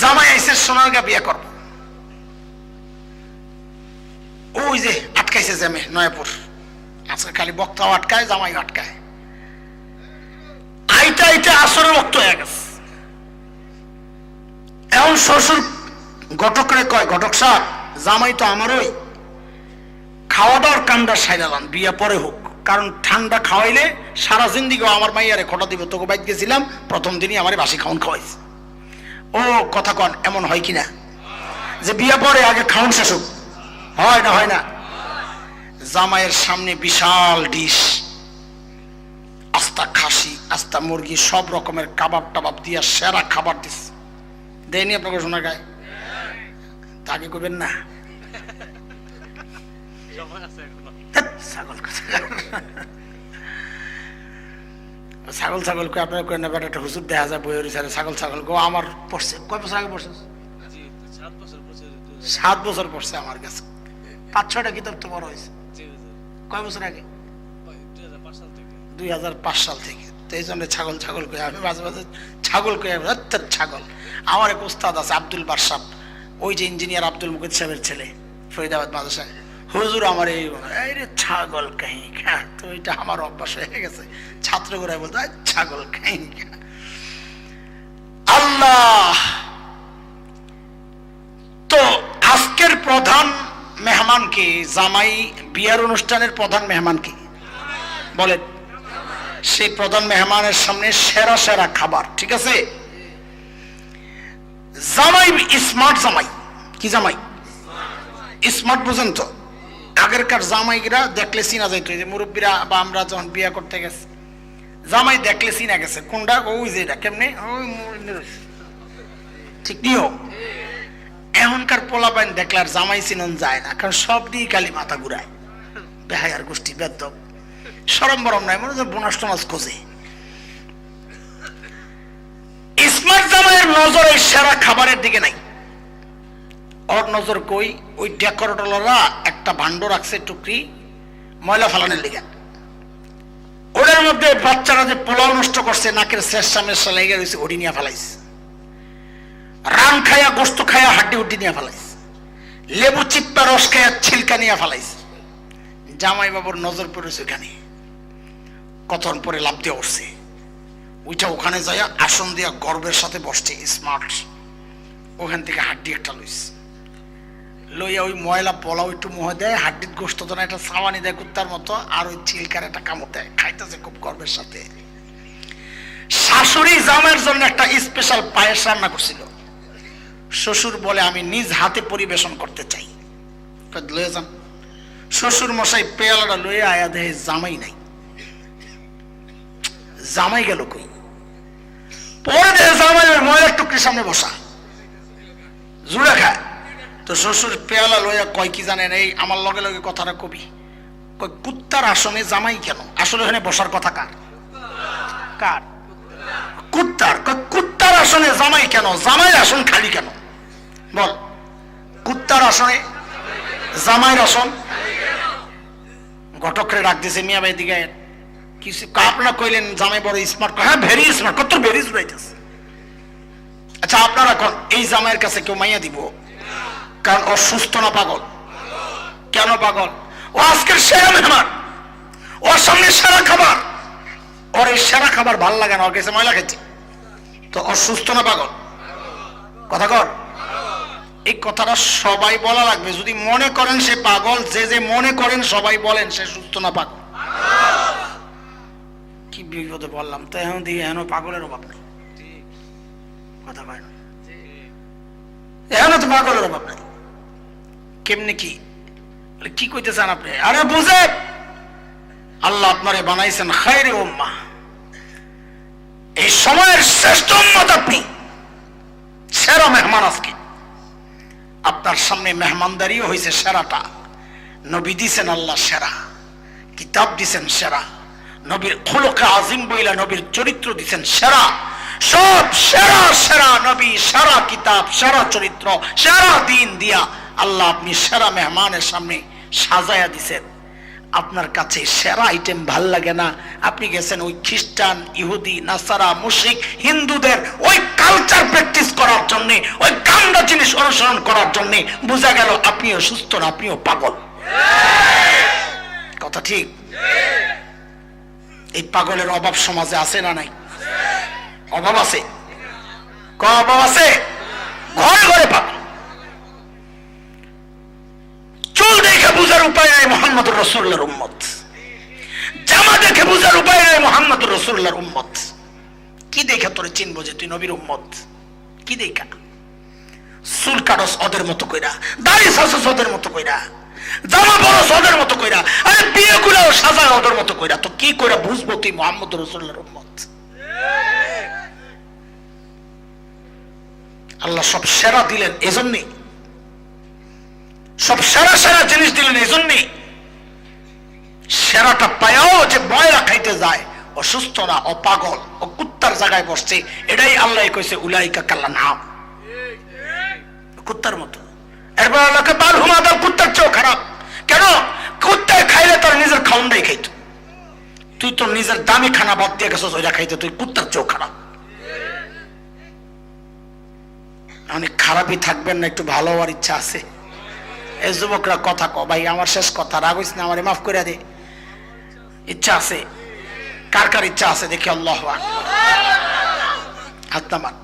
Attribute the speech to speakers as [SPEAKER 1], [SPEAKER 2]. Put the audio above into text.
[SPEAKER 1] জামাই আইসে সোনারগা বিয়ে করব। ওই যে আটকাইছে জ্যামে, নয়াপুর। আজকে খালি বক্তাও আটকায় জামাই আটকায়। আইটা আইটা আসরে রক্ত হয়ে গেছে। এখন শ্বশুর ঘটকরে কয়, ঘটক সাহ জামাই তো আমারই। খাওয়া দাওয়ার কামটা সাইরালাম বিয়ে পরে হোক। কারণ ঠান্ডা খাওয়াইলে সারা জিন্দিগি আমার মাইয়ারে খটা দিব। তোকে বাইক গেছিলাম, প্রথম দিনই আমার বাসি খাওয়ান খাওয়াইছে। ও কথা কন এমন হয় কিনা? যে বিয়ে পরে আগে খাওয়ান শেষ হোক হয় না হয় না? জামাইয়ের সামনে বিশাল ডিশ। আস্তা খাসি আস্তা মুরগি সব রকমের কাবাব টাবাব দিয়া সেরা খাবার দিস। দেয়নি আপনাকে শোনা গায়ে? তাকে করবেন না। ছাগল কথা। ছাগল ছাগল কই আপনার কই না একটা হুজুর দেখা যায় বইয়ের সাথে ছাগল ছাগল গো আমার পড়ছে। কয় বছর আগে পড়ছে? সাত বছর পড়ছে আমার কাছে। পাঁচ ছয়টা কিতাব তো বড় হয়েছে। কয় বছর আগে? দুই হাজার পাঁচ সাল থেকে। তো এই জন্য ছাগল ছাগল কই আমি মাঝে মাঝে ছাগল আমি ছাগল। আমার এক উস্তাদ আছে আব্দুল বারসাব। ওই যে ইঞ্জিনিয়ার আব্দুল মুকিদ সাহেবের ছেলে ফরিদাবাদ মাদ্রাসায়। হুজুর আমার এই ছাগল কাহি খা। তো এটা আমার অভ্যাস হয়ে গেছে। ছাত্র করে বলতো ছাগল কাহি খা। আল্লাহ! তো আজকের প্রধান মেহমান কি? জামাই বিয়ার অনুষ্ঠানের প্রধান মেহমান কি? বলেন। সেই প্রধান মেহমানের সামনে সেরা সেরা খাবার, ঠিক আছে? জামাই স্মার্ট জামাই। কি জামাই? স্মার্ট বুঝেন তো? আগেরকার জামাইরা দেখলে চিনা যাইতো যে মুরব্বীরা বা আমরা যখন বিয়া করতে গেছে জামাই দেখলে চিনা গেছে। কোনটা ওই যে কেমনে? ওই ঠিক। নিও। এখনকার পোলাপাইন দেখলে আর জামাই চিনন যায় না কারণ সব দিয়ে খালি মাথা ঘুরায়। বেহায়ার গোষ্ঠী বেদ্য সরম বরম নাই মনে হচ্ছে বোনাস টোনাস খোঁজে। স্মার্ট জামাইয়ের নজর এই সেরা খাবারের দিকে নাই। ওর নজর কই? ওই ডেকোরেটররা একটা ভাণ্ড রাখছে টুকরি ময়লা ফালানের লিগে। ওদের মধ্যে বাচ্চারা যে পোলাও নষ্ট করছে, নাকের শেষ সামনে লেগে রয়েছে নিয়ে ফেলাইছে। রান খায়া গোস্ত খায়া হাড্ডি উড্ডি নিয়ে ফেলাইছে। লেবু চিপ্পা রস খায়া ছিলকা নিয়ে ফেলাইছে। জামাই বাবুর নজর পড়েছে ওখানে। কতক্ষণ পরে লাভ দিয়ে উঠছে। ওইটা ওখানে যায় আসন দিয়া গর্বের সাথে বসছে, স্মার্ট। ওখান থেকে হাড্ডি একটা লইছে। লইয়া ওই ময়লা পোলাও একটু মুহ দেয়, হাড্ডির গোস্ত তো একটা সাবানি দেয় কুত্তার মতো, আর ওই চিলকার একটা কামড় দেয়। খাইতেছে খুব গর্বের সাথে। শাশুড়ি জামের জন্য একটা স্পেশাল পায়েস রান্না করছিল। শ্বশুর বলে, আমি নিজ হাতে পরিবেশন করতে চাই। লয়ে যান। শ্বশুর মশাই পেয়ালাটা লয়ে আয়া দেহে জামাই নাই। জামাই গেল কই? পরে দেহে জামাই ময়লার টুকরির সামনে বসা। জুড়ে খায় তো শ্বশুর পেয়ালা লইয়া কয় কি জানেন, এই আমার লগে লগে কথাটা কবি। কয়, কুত্তার আসনে জামাই কেন? আসলে ওখানে বসার কথা কার? কার? কুত্তার। কুত্তার আসনে জামাই কেন? জামাইয়ের আসন খালি কেন? বল। কুত্তার আসনে জামাইয়ের আসন ঘটকরে ডাক দিছে, মিয়া ভাই দিকে। কিছু আপনারা কইলেন জামাই বড় স্মার্ট হ্যাঁ ভেরি স্মার্ট কত ভেরি স্মার্ট আচ্ছা আপনারা এই জামাইয়ের কাছে কেউ মাইয়া দিব? কারণ অসুস্থ না পাগল। কেন পাগল? ও আজকের সেরা মেহমান। ওর সামনে সেরা খাবার। ওর এই সেরা খাবার ভালো লাগে না ওর কাছে ময়লা খেয়েছে। তো অসুস্থ না পাগল? কথা কর। এই কথাটা সবাই বলা লাগবে। যদি মনে করেন সে পাগল যে যে মনে করেন সবাই বলেন সে সুস্থ না পাগল। কি বিপদে বললাম তো এখন দিয়ে এখন পাগলের অভাব নেই। কথা কয় না। এখন তো পাগলের অভাব নেই। কেমনি কি? কি কইতে চান আপনি? আরে বুঝে! আল্লাহ আপনারে বানাইছেন খাইরে উম্মা এই সময়ের শ্রেষ্ঠ উম্মত আপনি। সেরা মেহমান আজকে। আপনার সামনে মেহমানদারিও হয়েছে সেরাটা। নবী দিছেন আল্লাহ সেরা। কিতাব দিছেন সেরা। নবীর খোলকে আজিম বইলা নবীর চরিত্র দিছেন সেরা। সব সেরা সেরা নবী, সেরা কিতাব, সেরা চরিত্র, সেরা দিন দিয়া আল্লাহ আপনি সেরা মেহমানের সামনে সাজায়া দিছেন। আপনার কাছে সেরা আইটেম ভালো লাগে না। আপনি গেছেন ওই খ্রিস্টান, ইহুদি, নাসারা, মুশরিক, হিন্দুদের ওই কালচার প্র্যাকটিস করার জন্য, ওই কান্ডা জিনিস অনুসরণ করার জন্য। বোঝা গেল আপনিও সুস্থ না, আপনিও পাগল। কথা ঠিক? এই পাগলের অভাব সমাজে আছে না নাই? অভাব আছে? অভাব আছে? ঘরে ঘরে পাগল চুল দেখে বুঝার উপায় নাই রসুল্লার উম্মত। জামা দেখে বুঝার উপায় নাই রসুল্লার উম্মত। কি চিনবো যে তুই নবীর উম্মত? কি দেখা? চুল কাটস ওদের মতো কইরা, দাড়ি ওদের মতো কইরা, জামা ওদের মতো কইরা, আরে বিয়ে গুলাও সাজায় ওদের মতো কইরা, তো কি কইরা বুঝব তুই মোহাম্মদ রসুল্লাহর উম্মত? আল্লাহ সব সেরা দিলেন, এজন্যই সব সেরা সেরা জিনিস দিলেন এজন্যই সেরাটা পায়াও যে ময়লা খাইতে যায়, অসুস্থ না, অপাগল, ও কুত্তার জায়গায় বসছে, এটাই আল্লাহ কইছে, উলাইকা কাল্লা নাম। কুত্তার মতো। এরপর আল্লাহকে কুত্তার চেয়েও খারাপ। কেন? কুত্তায় খাইলে তার নিজের খাউন্ডাই খাইতো। তুই তো নিজের দামি খানা বাদ দিয়ে ওইটা খাইতে তুই কুত্তার চেয়েও খারাপ। অনেক খারাপই থাকবেন না, একটু ভালো হওয়ার ইচ্ছা আছে। এই যুবকরা কথা ক ভাই, আমার শেষ কথা, রাগ না, আমার মাফ করে দে। ইচ্ছা আছে? কার কার ইচ্ছা আছে দেখি? আল্লাহ হাত নামান।